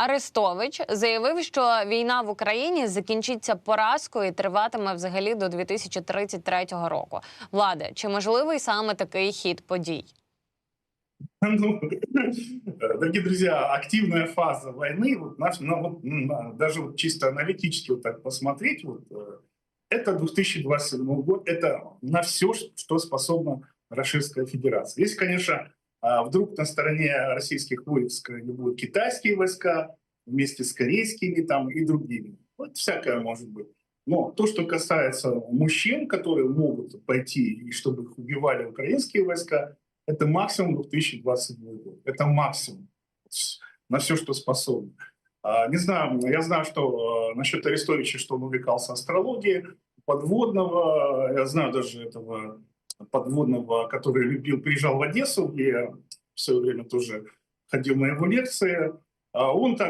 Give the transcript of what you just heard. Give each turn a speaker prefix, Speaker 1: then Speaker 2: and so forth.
Speaker 1: Арестович заявив, що війна в Україні закінчиться поразкою і триватиме взагалі до 2033 року. Влади, чи можливий саме такий хід подій?
Speaker 2: Ну, дорогие друзья, активная фаза войны, вот наш, ну, вот, ну, на- даже вот чисто аналитически вот так посмотреть, вот, э, это 2027 год, это на все, что способна Российская Федерация. Если, конечно, а, вдруг на стороне российских войск не будут китайские войска вместе с корейскими там и другими. Вот всякое может быть. Но то, что касается мужчин, которые могут пойти и чтобы их убивали украинские войска, это максимум 2027 год. Это максимум на все, что способно. А, Не знаю, я знаю, что э, насчет Арестовича, что он увлекался астрологией, подводного, я знаю даже этого подводного, который любил, приезжал в Одессу, я в свое время тоже ходил на его лекции. А Он так